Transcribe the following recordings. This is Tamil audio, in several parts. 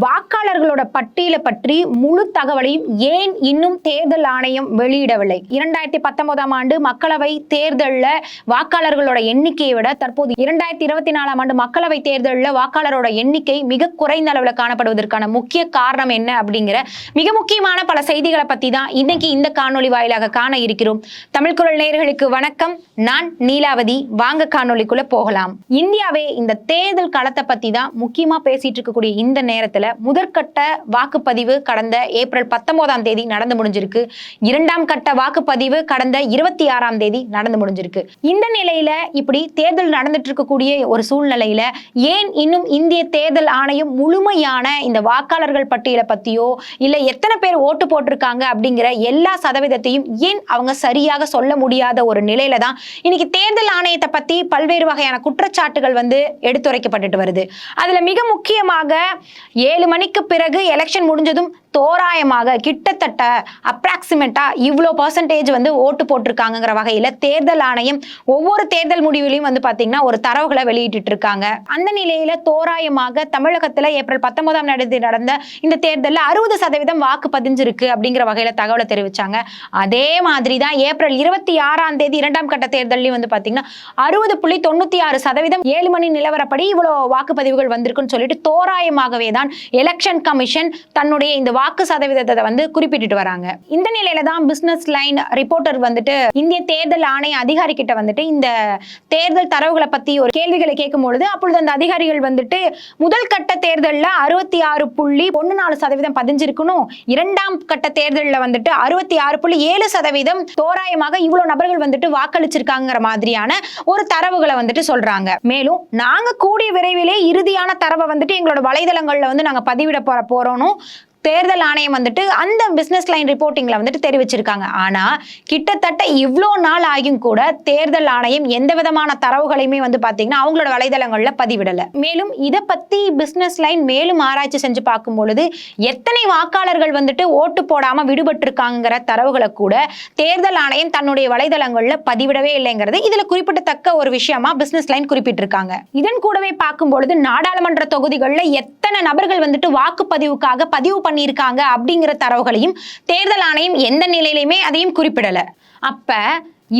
வாக்காளர்களோட பட்டியலை பற்றி முழு தகவலையும் ஏன் இன்னும் தேர்தல் ஆணையம் வெளியிடவில்லை? இரண்டாயிரத்தி பத்தொன்பதாம் ஆண்டு மக்களவை தேர்தலில் வாக்காளர்களோட எண்ணிக்கையை விட தற்போது இரண்டாயிரத்தி இருபத்தி நாலாம் ஆண்டு மக்களவை தேர்தலில் வாக்காளரோட எண்ணிக்கை மிக குறைந்த அளவில் காணப்படுவதற்கான முக்கிய காரணம் என்ன அப்படிங்கிற மிக முக்கியமான பல செய்திகளை பத்தி தான் இன்னைக்கு இந்த காணொலி வாயிலாக காண இருக்கிறோம். தமிழ் குரல் நேயர்களுக்கு வணக்கம். நான் நீலாவதி. வாங்க காணொலிக்குள்ள போகலாம். இந்தியாவே இந்த தேர்தல் களத்தை பத்தி தான் முக்கியமா பேசிட்டு இருக்கக்கூடிய இந்த நேரத்தில் முதற்கட்ட வாக்குப்பதிவு கடந்த ஏப்ரல் பத்தொன்பதாம் தேதி நடந்து முடிஞ்சிருக்கு. இரண்டாம் கட்ட வாக்குப்பதிவு கடந்த இருபத்தி ஆறாம் தேதி நடந்து முடிஞ்சிருக்கு. இந்த நிலையில இப்படி தேர்தல் நடந்துட்டு இருக்கக்கூடிய ஒரு சூழ்நிலையில ஏன் இன்னும் இந்திய தேர்தல் ஆணையம் முழுமையான இந்த வாக்காளர்கள் பட்டியலை பத்தியோ இல்ல எத்தனை பேர் ஓட்டு போட்டிருக்காங்க அப்படிங்கிற எல்லா சதவீதத்தையும் ஏன் அவங்க சரியாக சொல்ல முடியாத ஒரு நிலையில தான் இன்னைக்கு தேர்தல் ஆணையத்தை பத்தி பல்வேறு வகையான குற்றச்சாட்டுகள் வந்து எடுத்துரைக்கப்பட்டுட்டு வருது. அதுல மிக முக்கியமாக ஏழு மணிக்கு பிறகு எலெக்ஷன் முடிஞ்சதும் தோராயமாக கிட்டத்தட்ட அப்ராக்சிமேட்டா இவ்வளோ பர்சன்டேஜ் வந்து ஓட்டு போட்டிருக்காங்கங்கிற வகையில் தேர்தல் ஆணையம் ஒவ்வொரு தேர்தல் முடிவுலையும் வந்து பார்த்தீங்கன்னா ஒரு தரவுகளை வெளியிட்டு இருக்காங்க அந்த நிலையில தோராயமாக தமிழகத்தில் ஏப்ரல் பத்தொன்பதாம் தேதி நடந்த இந்த தேர்தலில் அறுபது சதவீதம் வாக்கு பதிஞ்சிருக்கு அப்படிங்கிற வகையில் தகவலை தெரிவிச்சாங்க. அதே மாதிரி தான் ஏப்ரல் இருபத்தி ஆறாம் தேதி இரண்டாம் கட்ட தேர்தலையும் வந்து பார்த்தீங்கன்னா அறுபது புள்ளி தொண்ணூற்றி ஆறு சதவீதம் ஏழு மணி நிலவரப்படி இவ்வளோ வாக்குப்பதிவுகள் வந்திருக்குன்னு சொல்லிட்டு தோராயமாகவே தான் எலெக்ஷன் கமிஷன் தன்னுடைய இந்த வாக்கு சதவீதத்தை வந்து குறிப்பிட்டுட்டு வராங்க. இந்த நிலையில தான் பிசினஸ் லைன் ரிப்போர்ட்டர் வந்துட்டு இந்திய தேர்தல் ஆணைய அதிகாரி கிட்ட வந்துட்டு இந்த தேர்தல் தரவுகளை பத்தி ஒரு கேள்விகளை கேட்கும் பொழுது அப்பொழுது அந்த அதிகாரிகள் வந்துட்டு முதல் கட்ட தேர்தலில் அறுபத்தி ஆறு புள்ளி ஒன்று நாலு சதவீதம் பதிஞ்சிருக்கணும் இரண்டாம் கட்ட தேர்தலில் வந்துட்டு அறுபத்தி ஆறு புள்ளி ஏழு சதவீதம் தோராயமாக இவ்வளோ நபர்கள் வந்துட்டு வாக்களிச்சிருக்காங்கிற மாதிரியான ஒரு தரவுகளை வந்துட்டு சொல்றாங்க. மேலும் நாங்கள் கூடிய விரைவிலே இறுதியான தரவை வந்துட்டு எங்களோட வலைதளங்களில் வந்து நாங்கள் பதிவிட போற போறோம் தேர்தல் ஆணையம் வந்துட்டு அந்த பிஸ்னஸ் லைன் ரிப்போர்ட்டிங்ல வந்துட்டு தெரிவிச்சிருக்காங்க. ஆனா கிட்டத்தட்ட இவ்வளோ நாள் ஆகியும் கூட தேர்தல் ஆணையம் எந்த விதமான தரவுகளையுமே வந்து பாத்தீங்கன்னா அவங்களோட வலைதளங்கள்ல பதிவிடல. மேலும் இதை பத்தி பிஸ்னஸ் லைன் மேலும் ஆராய்ச்சி செஞ்சு பார்க்கும் பொழுது எத்தனை வாக்காளர்கள் வந்துட்டு ஓட்டு போடாம விடுபட்டிருக்காங்கிற தரவுகளை கூட தேர்தல் ஆணையம் தன்னுடைய வலைதளங்கள்ல பதிவிடவே இல்லைங்கிறது இதுல குறிப்பிடத்தக்க ஒரு விஷயமா பிஸ்னஸ் லைன் குறிப்பிட்டிருக்காங்க. இதன் கூடவே பார்க்கும் பொழுது நாடாளுமன்ற தொகுதிகளில் எத்தனை நபர்கள் வந்துட்டு வாக்குப்பதிவுக்காக பதிவு பண்ணியிருக்காங்க அப்படிங்கிற தரவுகளையும் தேர்தல் ஆணையம் எந்த நிலையிலையுமே அதையும் குறிப்பிடல. அப்ப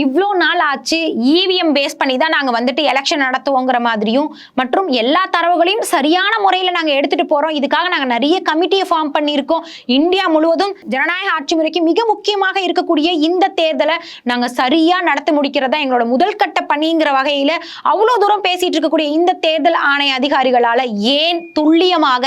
இவ்வளோ நாள் ஆச்சு இவிஎம் பேஸ் பண்ணி தான் நாங்கள் வந்துட்டு எலெக்ஷன் நடத்துவோங்கிற மாதிரியும் மற்றும் எல்லா தரவுகளையும் சரியான முறையில் நாங்கள் எடுத்துகிட்டு போகிறோம் இதுக்காக நாங்கள் நிறைய கமிட்டியை ஃபார்ம் பண்ணியிருக்கோம். இந்தியா முழுவதும் ஜனநாயக ஆட்சி முறைக்கு மிக முக்கியமாக இருக்கக்கூடிய இந்த தேர்தலை நாங்கள் சரியாக நடத்தி முடிக்கிறதா எங்களோட முதல் கட்ட பணிங்கிற வகையில் அவ்வளோ தூரம் பேசிகிட்டு இருக்கக்கூடிய இந்த தேர்தல் ஆணைய அதிகாரிகளால் ஏன் துல்லியமாக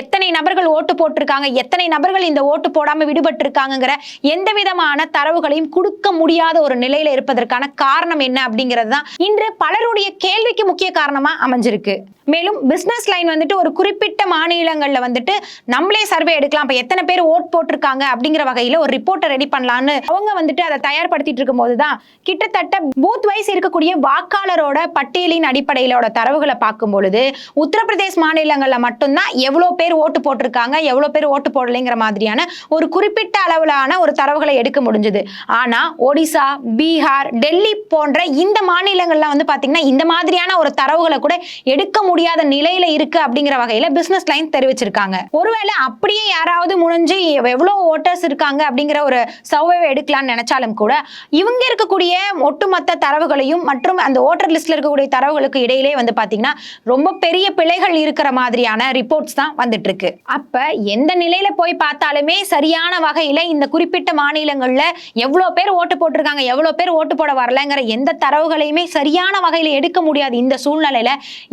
எத்தனை நபர்கள் ஓட்டு போட்டிருக்காங்க எத்தனை நபர்கள் இந்த ஓட்டு போடாமல் விடுபட்டிருக்காங்கங்கிற எந்த விதமான தரவுகளையும் கொடுக்க முடியாத ஒரு நிலை நிலையில இருப்பதற்கான காரணம் என்ன அப்படிங்கிறது தான் இன்று பலருடைய கேள்விக்கு முக்கிய காரணமா அமைஞ்சிருக்கு. மேலும் பிசினஸ் லைன் வந்துட்டு ஒரு குறிப்பிட்ட மாநிலங்கள்ல வந்துட்டு நம்மளே சர்வே எடுக்கலாம். இப்ப எத்தனை பேர் ஓட் போட்டிருக்காங்க அப்படிங்கிற வகையில ஒரு ரிப்போர்ட்டை ரெடி பண்ணலான்னு அவங்க வந்துட்டு அதை தயார்படுத்திட்டு இருக்கும்போது தான் கிட்டத்தட்ட பூத் வைஸ் இருக்கக்கூடிய வாக்காளரோட பட்டியலின் அடிப்படையிலோட தரவுகளை பார்க்கும் பொழுது உத்தரப்பிரதேஷ் மாநிலங்களில் மட்டும்தான் எவ்வளவு பேர் ஓட்டு போட்டிருக்காங்க எவ்வளவு பேர் ஓட்டு போடலைங்கிற மாதிரியான ஒரு குறிப்பிட்ட அளவிலான ஒரு தரவுகளை எடுக்க முடிஞ்சது. ஆனா ஒடிசா பி பீகார் டெல்லி போன்ற இந்த மாநிலங்கள்லாம் வந்து பார்த்தீங்கன்னா இந்த மாதிரியான ஒரு தரவுகளை கூட எடுக்க முடியாத நிலையில இருக்கு அப்படிங்கிற வகையில பிசினஸ் லைன் தெரிவிச்சிருக்காங்க. ஒருவேளை அப்படியே யாராவது முடிஞ்சு எவ்வளவு ஓட்டர்ஸ் இருக்காங்க அப்படிங்கிற ஒரு சர்வே எடுக்கலாம்னு நினைச்சாலும் கூட இவங்க இருக்கக்கூடிய ஒட்டுமொத்த தரவுகளையும் மற்றும் அந்த ஓட்டர் லிஸ்ட்ல இருக்கக்கூடிய தரவுகளுக்கு இடையிலே வந்து பாத்தீங்கன்னா ரொம்ப பெரிய பிழைகள் இருக்கிற மாதிரியான ரிப்போர்ட்ஸ் தான் வந்துட்டு இருக்கு அப்ப எந்த நிலையில போய் பார்த்தாலுமே சரியான வகையில இந்த குறிப்பிட்ட மாநிலங்கள்ல எவ்வளவு பேர் ஓட்டு போட்டிருக்காங்க எவ்வளோ பேர் ஓட்டு போட வரலங்கிற எந்த தரவுகளையுமே சரியான வகையில் எடுக்க முடியாது இந்த சூழ்நிலையில.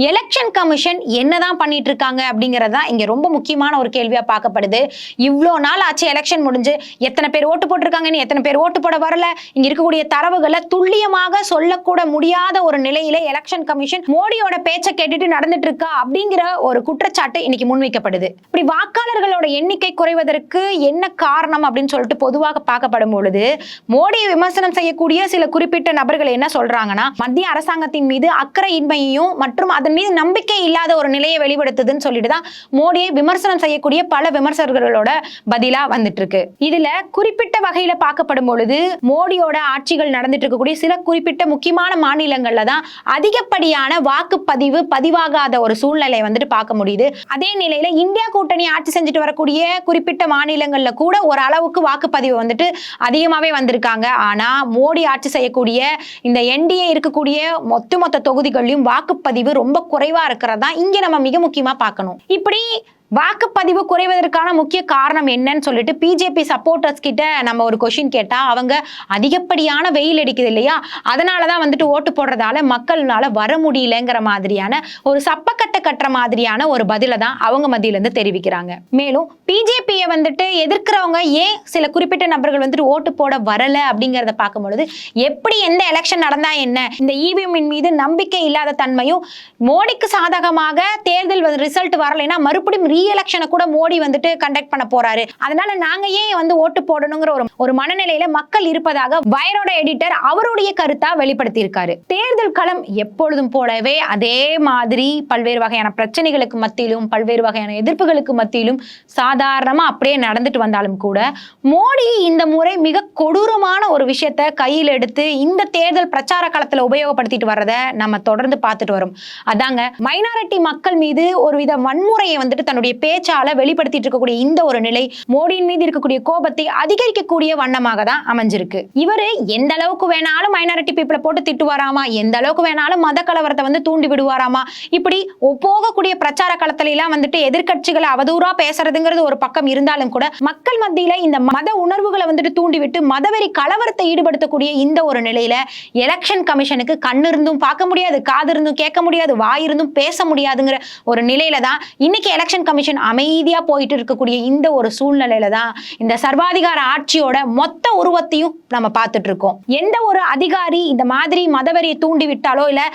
எலெக்ஷன் கமிஷன் என்னதான் பண்ணிட்டு இருக்காங்க அப்படிங்கிறது தான் இங்க ரொம்ப முக்கியமான ஒரு கேள்வியா பார்க்கப்படுது. இவ்வளோ நாள் ஆச்சு எலெக்ஷன் முடிஞ்சு. எத்தனை பேர் ஓட்டு போட்டிருக்காங்கன்னு எத்தனை பேர் ஓட்டு போட வரல? இங்க இருக்கக்கூடிய தரவுகளை துல்லியமாக சொல்லக்கூட முடியாத ஒரு நிலையில எலெக்ஷன் கமிஷன் மோடியோட பேச்சை கேட்டுட்டு நடந்துட்டு இருக்கா அப்படிங்கிற ஒரு குற்றச்சாட்டு இன்னைக்கு முன்வைக்கப்படுது. இப்படி வாக்காளர்களோட எண்ணிக்கை குறைவதற்கு என்ன காரணம் அப்படின்னு சொல்லிட்டு பொதுவாக பார்க்கப்படும் பொழுது மோடியை விமர்சனம் செய்யக்கூடிய இருக்கக்கூடிய சில குறிப்பிட்ட நபர்கள் என்ன சொல்றாங்கன்னா மத்திய அரசாங்கத்தின் மீது அக்கறை இன்மையையும் மற்றும் அதன் மீது நம்பிக்கை இல்லாத ஒரு நிலையை வெளிப்படுத்துதுன்னு சொல்லிட்டு தான் மோடியை விமர்சனம் செய்யக்கூடிய பல விமர்சகர்களோட பதிலா வந்துட்டு இருக்கு இதுல குறிப்பிட்ட வகையில பார்க்கப்படும் பொழுது மோடியோட ஆட்சிகள் நடந்துட்டு இருக்கக்கூடிய சில குறிப்பிட்ட முக்கியமான மாநிலங்கள்ல தான் அதிகப்படியான வாக்குப்பதிவு பதிவாகாத ஒரு சூழ்நிலையை வந்துட்டு பார்க்க முடியுது. அதே நிலையில இந்தியா கூட்டணி ஆட்சி செஞ்சுட்டு வரக்கூடிய குறிப்பிட்ட மாநிலங்கள்ல கூட ஒரு அளவுக்கு வாக்குப்பதிவு வந்துட்டு அதிகமாவே வந்திருக்காங்க. ஆனா மோடி ஆட்சி செய்யக்கூடிய இந்த என்டிஏ இருக்கக்கூடிய மொத்த மொத்த தொகுதிகளிலும் வாக்குப்பதிவு ரொம்ப குறைவா இருக்கிறதா இங்க நம்ம மிக முக்கியமா பார்க்கணும். இப்படி வாக்குப்பதிவு குறைவதற்கான முக்கிய காரணம் என்னன்னு சொல்லிட்டு பிஜேபி சப்போர்ட்டர்ஸ் கிட்ட நம்ம ஒரு கொஷின் கேட்டா அவங்க அதிகப்படியான வெயில் அடிக்குது இல்லையா? அதனால தான் வந்துட்டு ஓட்டு போடுறதால மக்கள்னால வர முடியலங்கிற மாதிரியான ஒரு சப்பக்கட்டை கட்டுற மாதிரியான ஒரு பதில தான் அவங்க மத்தியில இருந்து தெரிவிக்கிறாங்க. மேலும் பிஜேபியை வந்துட்டு எதிர்க்கிறவங்க ஏன் சில குறிப்பிட்ட நபர்கள் வந்துட்டு ஓட்டு போட வரல அப்படிங்கிறத பார்க்கும் பொழுது எப்படி எந்த எலெக்ஷன் நடந்தா என்ன? இந்த இவிஎம்மின் மீது நம்பிக்கை இல்லாத தன்மையும் மோடிக்கு சாதகமாக தேர்தல் ரிசல்ட் வரலைன்னா மறுபடியும் ரீஎலெக்ஷனை கூட மோடி வந்துட்டு கண்டக்ட் பண்ண போறாரு. அதனால நாங்க ஏன் வந்து ஓட்டு போடணுங்கிற ஒரு ஒரு மனநிலையில மக்கள் இருப்பதாக வயரோட எடிட்டர் அவருடைய கருத்தா வெளிப்படுத்தியிருக்காரு. தேர்தல் களம் எப்பொழுதும் போலவே அதே மாதிரி பல்வேறு வகையான பிரச்சனைகளுக்கு மத்தியிலும் பல்வேறு வகையான எதிர்ப்புகளுக்கு மத்தியிலும் சாதாரணமா அப்படியே நடந்துட்டு வந்தாலும் கூட மோடி இந்த முறை மிக கொடூரமான ஒரு விஷயத்த கையில் எடுத்து இந்த தேர்தல் பிரச்சார காலத்துல உபயோகப்படுத்திட்டு வர்றத நம்ம தொடர்ந்து பார்த்துட்டு வரோம். அதாங்க மைனாரிட்டி மக்கள் மீது ஒரு வித வன்முறையை வந்துட்டு தன்னுடைய பேச்சால வெளிப்படுத்திட்டு இருக்கக்கூடிய இந்த ஒரு நிலை மோடியின் மீது இருக்கக்கூடிய கோபத்தை அதிகரிக்கக்கூடிய வண்ணமாக தான் அமைஞ்சிருக்கு. இவரு எந்த அளவுக்கு வேணாலும் மைனாரிட்டி பீப்புளை போட்டு திட்டுவாராமா? எந்த அளவுக்கு வேணாலும் மத கலவரத்தை வந்து தூண்டி விடுவாராமா? இப்படி போகக்கூடிய பிரச்சார களத்துல எல்லாம் வந்துட்டு எதிர்கட்சிகளை அவதூறா பேசுறதுங்கிறது ஒரு பக்கம் இருந்தாலும் கூட மக்கள் மத்தியில இந்த மத உணர்வுகளை வந்துட்டு தூண்டிவிட்டு மதவெறி கலவரத்தை ஈடுபடுத்தக்கூடிய இந்த ஒரு நிலையில எலெக்ஷன் கமிஷனுக்கு கண்ணு இருந்தும் பார்க்க முடியாது காது இருந்தும் கேட்க முடியாது வாய் இருந்தும் பேச முடியாதுங்கிற ஒரு நிலையில தான் இன்னைக்கு எலெக்ஷன் கமிஷன் அமைதியா போயிட்டு இருக்கக்கூடிய இந்த ஒரு சூழ்நிலையில தான் இந்த சர்வாதிகார ஆட்சியோட மொத்த உருவத்தையும் நம்ம பார்த்துட்டு இருக்கோம். எந்த ஒரு அதிகாரி இந்த மாதிரி மதவெறியை தூண்டி விட்டாலோ இல்லை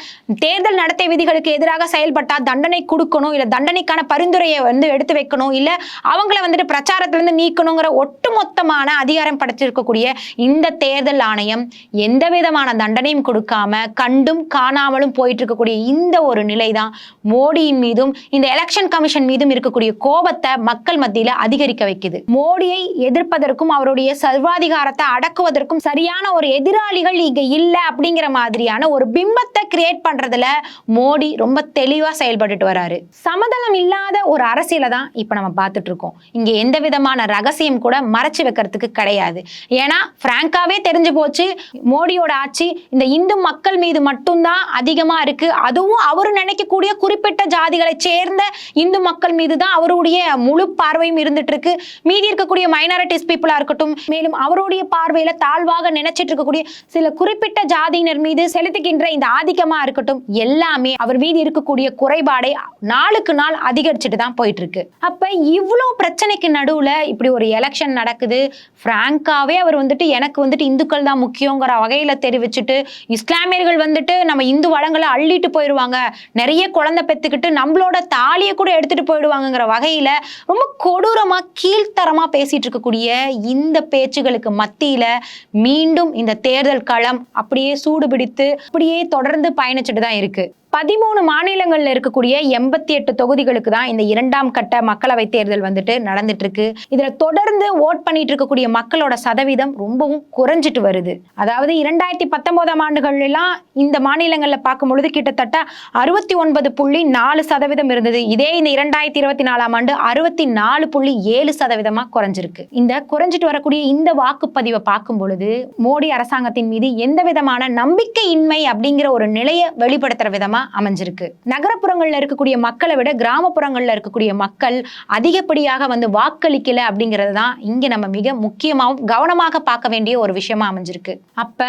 தேர்தல் நடத்தை விதிகளுக்கு எதிராக செயல்பட்டால் தண்டனை கொடுக்கணும் இல்ல தண்டனைக்கான பரிந்துரையை வந்து எடுத்து வைக்கணும் இல்ல அவங்கள வந்துட்டு பிரச்சாரத்திலிருந்து நீக்கணுங்கிற ஒட்டுமொத்தமான அதிகாரம் படைச்சிருக்கக்கூடிய இந்த தேர்தல் ஆணையம் எந்த விதமான தண்டனையும் கொடுக்காம கண்டும் காணாமலும் போயிட்டு இருக்கக்கூடிய இந்த ஒரு நிலை தான் மோடியின் மீதும் இந்த எலெக்ஷன் கமிஷன் மீதும் இருக்கக்கூடிய கோபத்தை மக்கள் மத்தியில அதிகரிக்க வைக்குது. மோடியை எதிர்ப்பதற்கும் அவருடைய சர்வாதிகாரத்தை அடக்குவதற்கும் சரியான ஒரு எதிராளிகள் இங்க இல்ல அப்படிங்கிற மாதிரியான ஒரு பிம்பத்தை கிரியேட் பண்றதுல மோடி ரொம்ப தெளிவா செயல்பட்டுட்டு வராரு. சமதளம் இல்லாத ஒரு அரசியலை தான் இப்ப நம்ம பார்த்துட்டு இருக்கோம். இங்க எந்த விதமான ரகசியம் கூட மறைச்சு வைக்கிறதுக்கு கிடையாது. ஏன்னா பிராங்காவே தெரிஞ்சு போச்சு மோடியோட ஆட்சி இந்த இந்து மக்கள் மீது மட்டும்தான் அதிகமா இருக்கு. அதுவும் அவர் நினைக்கக்கூடிய குறிப்பிட்ட ஜாதிகளை சேர்ந்த இந்து மக்கள் மீது தான் அவருடைய முழு பார்வையும் இருந்துட்டு இருக்கு மீதி இருக்கக்கூடிய மைனாரிட்டிஸ் பீப்புளா இருக்கட்டும் மேலும் அவருடைய பார்வையில தாழ்வாக நினைச்சிட்டு இருக்கக்கூடிய சில குறிப்பிட்ட ஜாதியினர் மீது செலுத்துகின்ற இந்த ஆதிக்கமா இருக்கட்டும் எல்லாமே அவர் மீது இருக்கக்கூடிய குறைபாடை நாளுக்கு நாள் அதிகரிச்சுட்டு தான் போயிட்டு இருக்கு அப்ப இவ்வளோ பிரச்சனைக்கு நடுவுல இப்படி ஒரு எலெக்ஷன் நடக்குது. பிராங்காவே அவர் வந்துட்டு எனக்கு வந்துட்டு இந்துக்கள் தான் முக்கியங்கிற வகையில தெரிவிச்சுட்டு இஸ்லாமியர்கள் வந்துட்டு நம்ம இந்து வளங்களை அள்ளிட்டு போயிடுவாங்க நிறைய குழந்தை பெத்துக்கிட்டு நம்மளோட தாலியை கூட எடுத்துட்டு போயிடுவாங்கங்கிற வகையில ரொம்ப கொடூரமா கீழ்த்தரமா பேசிட்டு இருக்கக்கூடிய இந்த பேச்சுகளுக்கு மத்தியில மீண்டும் இந்த தேர்தல் களம் அப்படியே சூடு பிடித்து அப்படியே தொடர்ந்து பயணிச்சுட்டு தான் இருக்கு. பதிமூணு மாநிலங்களில் இருக்கக்கூடிய எண்பத்தி எட்டு தொகுதிகளுக்கு தான் இந்த இரண்டாம் கட்ட மக்களவை தேர்தல் வந்துட்டு நடந்துட்டு இருக்கு இதுல தொடர்ந்து ஓட் பண்ணிட்டு இருக்கக்கூடிய மக்களோட சதவீதம் ரொம்பவும் குறைஞ்சிட்டு வருது. அதாவது இரண்டாயிரத்தி பத்தொன்பதாம் ஆண்டுகள்லாம் இந்த மாநிலங்களில் பார்க்கும் பொழுது கிட்டத்தட்ட அறுபத்தி ஒன்பது புள்ளி நாலு சதவீதம் இருந்தது. இதே இந்த இரண்டாயிரத்தி இருபத்தி நாலாம் ஆண்டு அறுபத்தி நாலு புள்ளி ஏழு சதவீதமாக குறைஞ்சிருக்கு. இந்த குறைஞ்சிட்டு வரக்கூடிய இந்த வாக்குப்பதிவை பார்க்கும் பொழுது மோடி அரசாங்கத்தின் மீது எந்த விதமான நம்பிக்கையின்மை அப்படிங்கிற ஒரு நிலையை வெளிப்படுத்துற விதமா அமைஞ்சிருக்கு. நகரப்புறங்களில் இருக்கக்கூடிய மக்களை விட கிராமப்புறங்களில் இருக்கக்கூடிய மக்கள் அதிகப்படியாக வந்து வாக்களிக்கல அப்படிங்கிறது தான் இங்க நம்ம மிக முக்கியமாகவும் கவனமாக பார்க்க வேண்டிய ஒரு விஷயமா அமைஞ்சிருக்கு. அப்ப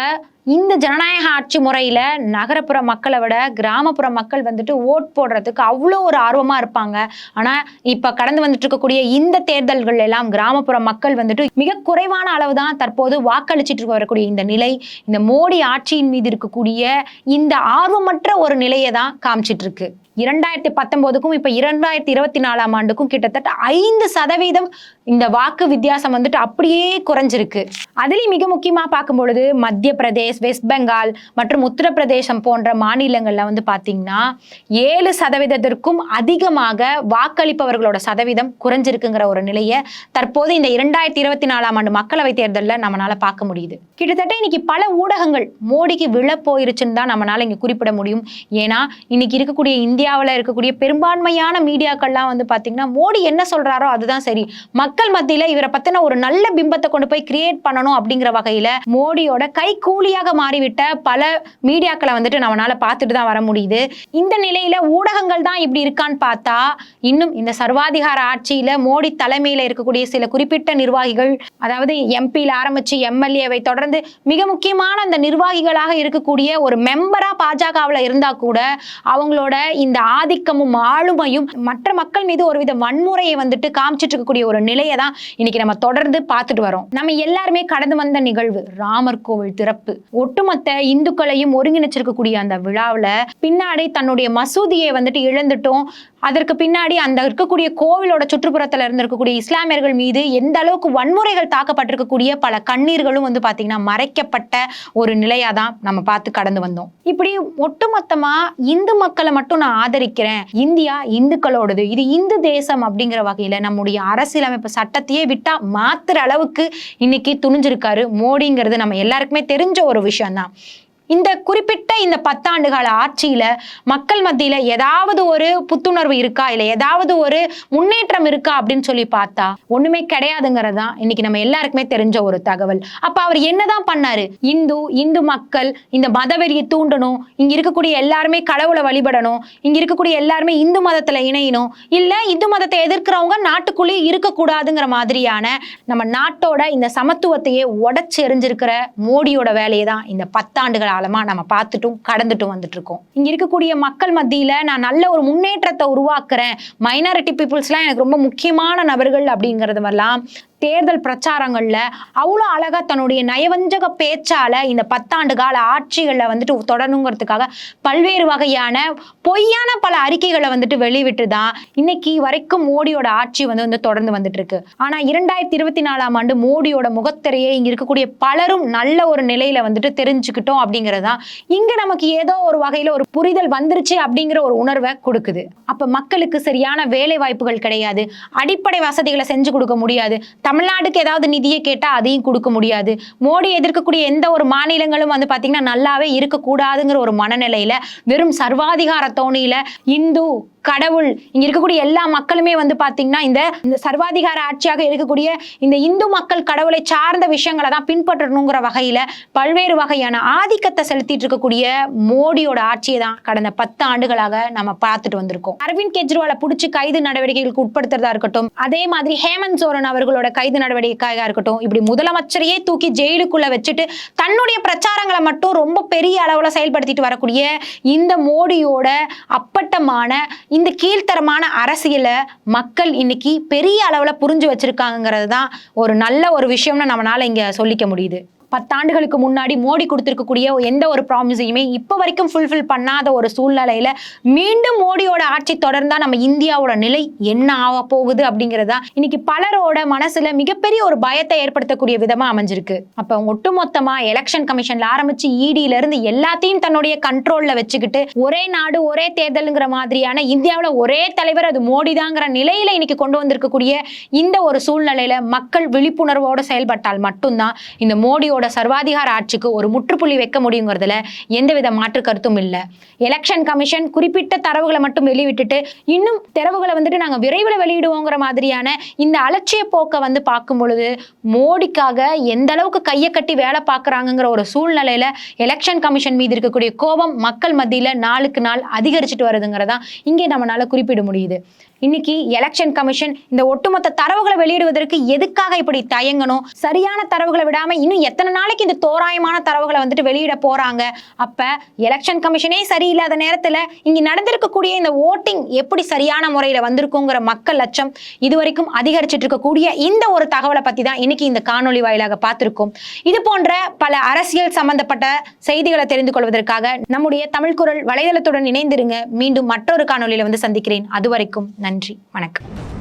இந்த ஜனநாயக ஆட்சி முறையில் நகரப்புற மக்களை விட கிராமப்புற மக்கள் வந்துட்டு ஓட் போடுறதுக்கு அவ்வளோ ஒரு ஆர்வமாக இருப்பாங்க. ஆனால் இப்போ கடந்து வந்துட்டு இருக்கக்கூடிய இந்த தேர்தல்கள் எல்லாம் கிராமப்புற மக்கள் வந்துட்டு மிக குறைவான அளவு தான் தற்போது வாக்களிச்சிட்டு வரக்கூடிய இந்த நிலை. இந்த மோடி ஆட்சியின் மீது இருக்கக்கூடிய இந்த ஆர்வமற்ற ஒரு நிலையை தான் காமிச்சிட்டு இருக்கு. இரண்டாயிரத்தி பத்தொன்பதுக்கும் இப்போ இரண்டாயிரத்தி இருபத்தி நாலாம் ஆண்டுக்கும் கிட்டத்தட்ட ஐந்து சதவீதம் இந்த வாக்கு வித்தியாசம் வந்துட்டு அப்படியே குறைஞ்சிருக்கு. அதுலேயும் மிக முக்கியமாக பார்க்கும் பொழுது மத்திய பிரதேஷ் வெஸ்ட் பெங்கால் மற்றும் உத்தரப்பிரதேசம் போன்ற மாநிலங்களில் வந்து பார்த்தீங்கன்னா ஏழு சதவீதத்திற்கும் அதிகமாக வாக்களிப்பவர்களோட சதவீதம் குறைஞ்சிருக்குங்கிற ஒரு நிலையை தற்போது இந்த இரண்டாயிரத்தி இருபத்தி நாலாம் ஆண்டு மக்களவைத் தேர்தலில் நம்மளால பார்க்க முடியுது. கிட்டத்தட்ட இன்னைக்கு பல ஊடகங்கள் மோடிக்கு விழ போயிருச்சுன்னு தான் நம்மளால இங்கே குறிப்பிட முடியும். ஏன்னா இன்னைக்கு இருக்கக்கூடிய இந்தியாவில் இருக்கக்கூடிய பெரும்பான்மையான மீடியாக்கள்லாம் வந்து பாத்தீங்கன்னா மோடி என்ன சொல்றாரோ அதுதான் சரி. மக்கள் மத்தியில இவரை பத்தின ஒரு நல்ல பிம்பத்தை கொண்டு போய் கிரியேட் பண்ணணும் அப்படிங்கிற வகையில் மோடியோட கை கூலியாக மாறிவிட்ட பல மீடியாக்களை வந்துட்டு நம்மளால பார்த்துட்டு தான் வர முடியுது. இந்த நிலையில ஊடகங்கள் தான் இப்படி இருக்கான்னு பார்த்தா இன்னும் இந்த சர்வாதிகார ஆட்சியில மோடி தலைமையில இருக்கக்கூடிய சில குறிப்பிட்ட நிர்வாகிகள் அதாவது எம்பியில் ஆரம்பிச்சு எம்எல்ஏவை தொடர்ந்து மிக முக்கியமான அந்த நிர்வாகிகளாக இருக்கக்கூடிய ஒரு மெம்பரா பாஜகவில் இருந்தா கூட அவங்களோட இந்த ஆதிக்கமும் ஆளுமையும் மற்ற மக்கள் மீது ஒருவித வன்முறையை வந்துட்டு காமிச்சிட்டு இருக்கக்கூடிய ஒரு நிலையை தான் இன்னைக்கு நம்ம தொடர்ந்து பார்த்துட்டு வரோம். நம்ம எல்லாருமே கடந்து வந்த நிகழ்வு ராமர் கோவில் திறப்பு. ஒட்டுமொத்த இந்துக்களையும் ஒருங்கிணைச்சிருக்கக்கூடிய அந்த விழாவில் பின்னாடி தன்னுடைய மசூதியை வந்துட்டு இழந்துட்டோம். அதற்கு பின்னாடி அந்த இருக்கக்கூடிய கோவிலோட சுற்றுப்புறத்தில் இருந்து இருக்கக்கூடிய இஸ்லாமியர்கள் மீது எந்த அளவுக்கு வன்முறைகள் தாக்கப்பட்டிருக்கக்கூடிய பல கண்ணீர்களும் வந்து பார்த்திங்கன்னா மறைக்கப்பட்ட ஒரு நிலையாக தான் நம்ம பார்த்து கடந்து வந்தோம். இப்படி ஒட்டுமொத்தமாக இந்து மக்களை மட்டும் நான் ஆதரிக்கிறேன். இந்தியா இந்துக்களோடது. இது இந்து தேசம் அப்படிங்கிற வகையில நம்முடைய அரசியலமைப்பு சட்டத்தையே விட்டா மாத்துற அளவுக்கு இன்னைக்கு துணிஞ்சிருக்காரு மோடிங்கிறது நம்ம எல்லாருக்குமே தெரிஞ்ச ஒரு விஷயம் தான் இந்த குறிப்பிட்ட இந்த பத்தாண்டு கால ஆட்சியில மக்கள் மத்தியில ஏதாவது ஒரு புத்துணர்வு இருக்கா? இல்ல ஏதாவது ஒரு முன்னேற்றம் இருக்கா? அப்படின்னு சொல்லி பார்த்தா ஒண்ணுமே கிடையாதுங்கிறது தான் இன்னைக்கு நம்ம எல்லாருக்குமே தெரிஞ்ச ஒரு தகவல். அப்ப அவர் என்னதான் பண்ணாரு? இந்து இந்து மக்கள் இந்த மதவெறியை தூண்டணும் இங்க இருக்கக்கூடிய எல்லாருமே கடவுளை வழிபடணும் இங்க இருக்கக்கூடிய எல்லாருமே இந்து மதத்துல இணையணும் இல்ல இந்து மதத்தை எதிர்க்கிறவங்க நாட்டுக்குள்ளேயே இருக்கக்கூடாதுங்கிற மாதிரியான நம்ம நாட்டோட இந்த சமத்துவத்தையே உடச்சு எறிஞ்சிருக்கிற மோடியோட வேலையை தான் இந்த பத்தாண்டுகள் காலமாக நம்ம பார்த்துட்டும் கடந்துட்டும் வந்துட்டு இருக்கோம் இருக்கக்கூடிய மக்கள் மத்தியில் நான் நல்ல ஒரு முன்னேற்றத்தை உருவாக்குறேன். மைனாரிட்டி பீப்புள்ஸ்லாம் எனக்கு ரொம்ப முக்கியமான நபர்கள் அப்படிங்கிறது எல்லாம் தேர்தல் பிரச்சாரங்கள்ல அவ்வளோ அழகா தன்னுடைய நயவஞ்சக பேச்சால இந்த பத்தாண்டு கால ஆட்சிகளில் வந்துட்டு தொடரணுங்கிறதுக்காக பல்வேறு வகையான பொய்யான பல அறிக்கைகளை வந்துட்டு வெளிவிட்டு தான் இன்னைக்கு வரைக்கும் மோடியோட ஆட்சி வந்து வந்து தொடர்ந்து வந்துட்டு இருக்கு ஆனா இரண்டாயிரத்தி இருபத்தி நாலாம் ஆண்டு மோடியோட முகத்திரையை இங்க இருக்கக்கூடிய பலரும் நல்ல ஒரு நிலையில வந்துட்டு தெரிஞ்சுக்கிட்டோம் அப்படிங்கிறது தான் இங்க நமக்கு ஏதோ ஒரு வகையில ஒரு புரிதல் வந்துருச்சு அப்படிங்கிற ஒரு உணர்வை கொடுக்குது. அப்ப மக்களுக்கு சரியான வேலை வாய்ப்புகள் கிடையாது. அடிப்படை வசதிகளை செஞ்சு கொடுக்க முடியாது. தமிழ்நாடுக்கு ஏதாவது நிதியை கேட்டால் அதையும் கொடுக்க முடியாது. மோடி எதிர்க்கக்கூடிய எந்த ஒரு மாநிலங்களும் வந்து பார்த்திங்கன்னா நல்லாவே இருக்கக்கூடாதுங்கிற ஒரு மனநிலையில் வெறும் சர்வாதிகார தோணியில் இந்து கடவுள் இங்க இருக்கக்கூடிய எல்லா மக்களுமே வந்து பாத்தீங்கன்னா இந்த இந்த சர்வாதிகார ஆட்சியாக இருக்கக்கூடிய இந்த இந்து மக்கள் கடவுளை சார்ந்த விஷயங்களை தான் பின்பற்றணுங்கிற வகையில பல்வேறு வகையான ஆதிக்கத்தை செலுத்திட்டு இருக்கக்கூடிய மோடியோட ஆட்சியை தான் கடந்த பத்து ஆண்டுகளாக நம்ம பார்த்துட்டு வந்திருக்கோம். அரவிந்த் கெஜ்ரிவாலை பிடிச்சி கைது நடவடிக்கைகளுக்கு உட்படுத்துறதா இருக்கட்டும் அதே மாதிரி ஹேமந்த் சோரன் அவர்களோட கைது நடவடிக்கையாக இருக்கட்டும் இப்படி முதலமைச்சரையே தூக்கி ஜெயிலுக்குள்ள வச்சுட்டு தன்னுடைய பிரச்சாரங்களை மட்டும் ரொம்ப பெரிய அளவுல செயல்படுத்திட்டு வரக்கூடிய இந்த மோடியோட அப்பட்டமான இந்த கீழ்த்தரமான அரசியலை மக்கள் இன்னைக்கு பெரிய அளவில் புரிஞ்சு வச்சிருக்காங்கிறது தான் ஒரு நல்ல ஒரு விஷயம்னு நம்மளால இங்கே சொல்லிக்க முடியுது. பத்தாண்டுகளுக்கு முன்னாடி மோடி கொடுத்துருக்கக்கூடிய எந்த ஒரு ப்ராமிஸையுமே இப்போ வரைக்கும் ஃபுல்ஃபில் பண்ணாத ஒரு சூழ்நிலையில் மீண்டும் மோடியோட ஆட்சி தொடர்ந்தால் நம்ம இந்தியாவோட நிலை என்ன ஆக போகுது அப்படிங்கிறதா இன்னைக்கு பலரோட மனசில் மிகப்பெரிய ஒரு பயத்தை ஏற்படுத்தக்கூடிய விதமாக அமைஞ்சிருக்கு. அப்போ ஒட்டுமொத்தமாக எலெக்ஷன் கமிஷனில் ஆரம்பித்து இடியிலேருந்து எல்லாத்தையும் தன்னுடைய கண்ட்ரோலில் வச்சுக்கிட்டு ஒரே நாடு ஒரே தேர்தலுங்கிற மாதிரியான இந்தியாவில் ஒரே தலைவர் அது மோடி தாங்கிற நிலையில் இன்னைக்கு கொண்டு வந்திருக்கக்கூடிய இந்த ஒரு சூழ்நிலையில் மக்கள் விழிப்புணர்வோடு செயல்பட்டால் மட்டும்தான் இந்த மோடியோட சர்வாதிகார ஆட்சிக்கு ஒரு முற்றுப்புள்ளி வைக்க முடியுங்கிறதுல எந்தவித மாற்று கருத்தும் இல்லை. எலெக்ஷன் கமிஷன் குறிப்பிட்ட தரவுகளை மட்டும் வெளிவிட்டுட்டு இன்னும் தரவுகளை வந்துட்டு நாங்கள் விரைவில் வெளியிடுவோங்கிற மாதிரியான இந்த அலட்சிய போக்கை வந்து பார்க்கும் பொழுது மோடிக்காக எந்த அளவுக்கு கையை கட்டி வேலை பார்க்குறாங்கங்கிற ஒரு சூழ்நிலையில எலெக்ஷன் கமிஷன் மீது இருக்கக்கூடிய கோபம் மக்கள் மத்தியில் நாளுக்கு நாள் அதிகரிச்சுட்டு வருதுங்கிறதா இங்கே நம்மளால குறிப்பிட முடியுது. இன்னைக்கு எலெக்ஷன் கமிஷன் இந்த ஒட்டுமொத்த தரவுகளை வெளியிடுவதற்கு எதுக்காக இப்படி தயங்கணும்? சரியான தரவுகளை விடாம இன்னும் எத்தனை இத்தனை நாளைக்கு இந்த தோராயமான தரவுகளை வந்துட்டு வெளியிட போறாங்க. அப்ப எலெக்ஷன் கமிஷனே சரியில்லாத நேரத்துல இங்க நடந்திருக்கக்கூடிய இந்த ஓட்டிங் எப்படி சரியான முறையில வந்திருக்குங்கிற மக்கள் லட்சம் இதுவரைக்கும் அதிகரிச்சிட்டு இருக்கக்கூடிய இந்த ஒரு தகவலை பத்தி தான் இன்னைக்கு இந்த காணொளி வாயிலாக பார்த்திருக்கோம். இது போன்ற பல அரசியல் சம்பந்தப்பட்ட செய்திகளை தெரிந்து கொள்வதற்காக நம்முடைய தமிழ் குரல் வலைதளத்துடன் இணைந்திருங்க. மீண்டும் மற்றொரு காணொளியில வந்து சந்திக்கிறேன். அதுவரைக்கும் நன்றி. வணக்கம்.